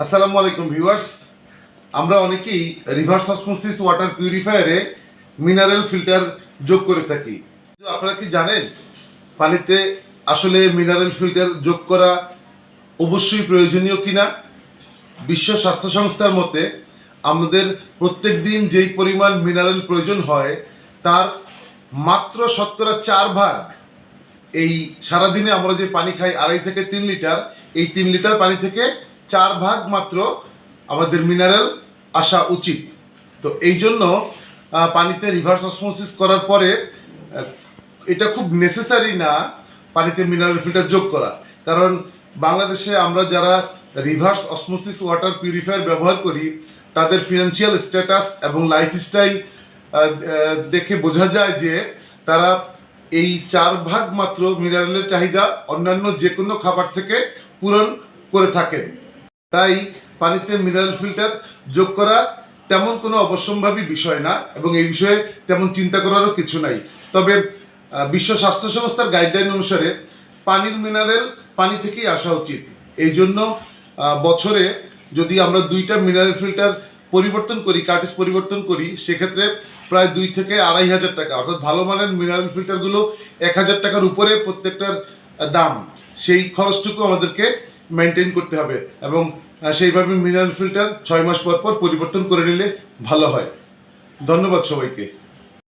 আসসালামু আলাইকুম ভিউয়ার্স। আমরা অনেকেই রিভার্স অসমোসিস ওয়াটার পিউরিফায়ারে মিনারেল ফিল্টার যোগ করে থাকি। আপনারা কি জানেন, পানিতে আসলে মিনারেল ফিল্টার যোগ করা অবশ্যই প্রয়োজনীয় কিনা? বিশ্ব স্বাস্থ্য সংস্থার মতে, আমাদের প্রত্যেক দিন যেই পরিমাণ মিনারেল প্রয়োজন হয়, তার মাত্র শতকরা চার ভাগ এই সারাদিনে আমরা যে পানি খাই, আড়াই থেকে তিন লিটার, এই তিন লিটার পানি থেকে চার ভাগ মাত্র আমাদের মিনারেল আসা উচিত। তো এই জন্য পানিতে রিভার্স অসমোসিস করার পরে এটা খুব নেসেসারি না পানিতে মিনারেল ফিল্টার যোগ করা। কারণ বাংলাদেশে আমরা যারা রিভার্স অসমোসিস ওয়াটার পিউরিফায়ার ব্যবহার করি, তাদের ফিনান্সিয়াল স্ট্যাটাস এবং লাইফস্টাইল দেখে বোঝা যায় যে তারা এই চার ভাগ মাত্র মিনারেলের চাহিদা অন্যান্য যে কোনো খাবার থেকে পূরণ করে থাকেন। তাই পানিতে মিনারেল ফিল্টার যোগ করা তেমন কোনো অবশ্যম্ভাবী বিষয় না এবং এই বিষয়ে তেমন চিন্তা করারও কিছু নাই। তবে বিশ্ব স্বাস্থ্য সংস্থার গাইডলাইন অনুসারে পানির মিনারেল পানি থেকেই আসা উচিত। এই জন্য বছরে যদি আমরা দুইটা মিনারেল ফিল্টার পরিবর্তন করি কার্টিস পরিবর্তন করি, সেক্ষেত্রে প্রায় দুই থেকে আড়াই হাজার টাকা, অর্থাৎ ভালো মানের মিনারেল ফিল্টারগুলো এক হাজার টাকার উপরে প্রত্যেকটার দাম। সেই খরচটুকু আমাদেরকে মেনটেন করতে হবে এবং সেইভাবে মিনারেল ফিল্টার ছয় মাস পর পর পরিবর্তন করে নিলে ভালো হয়। ধন্যবাদ সবাইকে।